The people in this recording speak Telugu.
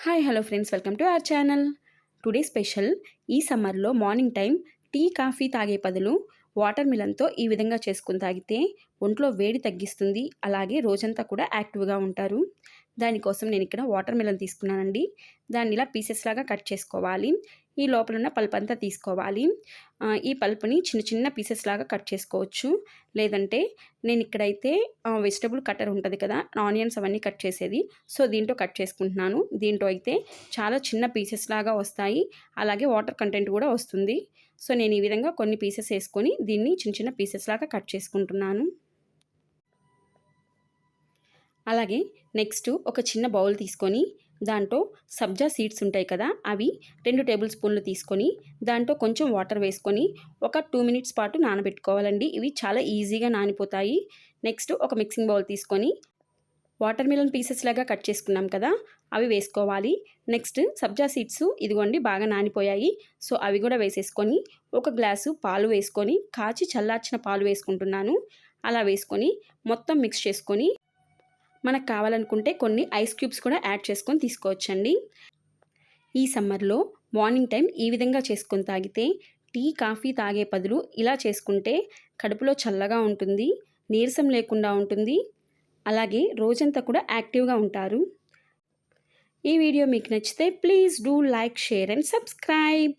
Hi hello friends welcome to our channel today special ఈ సమ్మర్లో మార్నింగ్ టైం టీ కాఫీ తాగే బదులు వాటర్ మిలన్తో ఈ విధంగా చేసుకుని తాగితే ఒంట్లో వేడి తగ్గిస్తుంది. అలాగే రోజంతా కూడా యాక్టివ్గా ఉంటారు. దానికోసం నేను ఇక్కడ వాటర్ మిలన్ తీసుకున్నానండి. దాన్ని ఇలా పీసెస్ లాగా కట్ చేసుకోవాలి. ఈ లోపల ఉన్న పల్ప్ అంతా తీసుకోవాలి. ఈ పల్ప్ని చిన్న చిన్న పీసెస్ లాగా కట్ చేసుకోవచ్చు. లేదంటే నేను ఇక్కడైతే వెజిటబుల్ కట్టర్ ఉంటుంది కదా ఆనియన్స్ అవన్నీ కట్ చేసేది. సో దీంట్లో కట్ చేసుకుంటున్నాను. దీంట్లో అయితే చాలా చిన్న పీసెస్ లాగా వస్తాయి. అలాగే వాటర్ కంటెంట్ కూడా వస్తుంది. సో నేను ఈ విధంగా కొన్ని పీసెస్ వేసుకొని దీన్ని చిన్న చిన్న పీసెస్ లాగా కట్ చేసుకుంటున్నాను. అలాగే నెక్స్ట్ ఒక చిన్న బౌల్ తీసుకొని దాంట్లో సబ్జా సీడ్స్ ఉంటాయి కదా అవి రెండు టేబుల్ స్పూన్లు తీసుకొని దాంట్లో కొంచెం వాటర్ వేసుకొని ఒక టూ మినిట్స్ పాటు నానబెట్టుకోవాలండి. ఇవి చాలా ఈజీగా నానిపోతాయి. నెక్స్ట్ ఒక మిక్సింగ్ బౌల్ తీసుకొని వాటర్ మిలన్ పీసెస్ లాగా కట్ చేసుకున్నాం కదా అవి వేసుకోవాలి. నెక్స్ట్ సబ్జా సీడ్స్ ఇదిగోండి బాగా నానిపోయాయి. సో అవి కూడా వేసేసుకొని ఒక గ్లాసు పాలు వేసుకొని కాచి చల్లార్చిన పాలు వేసుకుంటున్నాను. అలా వేసుకొని మొత్తం మిక్స్ చేసుకొని మనకు కావాలనుకుంటే కొన్ని ఐస్ క్యూబ్స్ కూడా యాడ్ చేసుకొని తీసుకోవచ్చండి. ఈ సమ్మర్లో మార్నింగ్ టైం ఈ విధంగా చేసుకొని తాగితే టీ కాఫీ తాగే బదులు ఇలా చేసుకుంటే కడుపులో చల్లగా ఉంటుంది నీరసం లేకుండా ఉంటుంది. అలాగే రోజంతా కూడా యాక్టివ్గా ఉంటారు. ఈ వీడియో మీకు నచ్చితే please do like share and subscribe.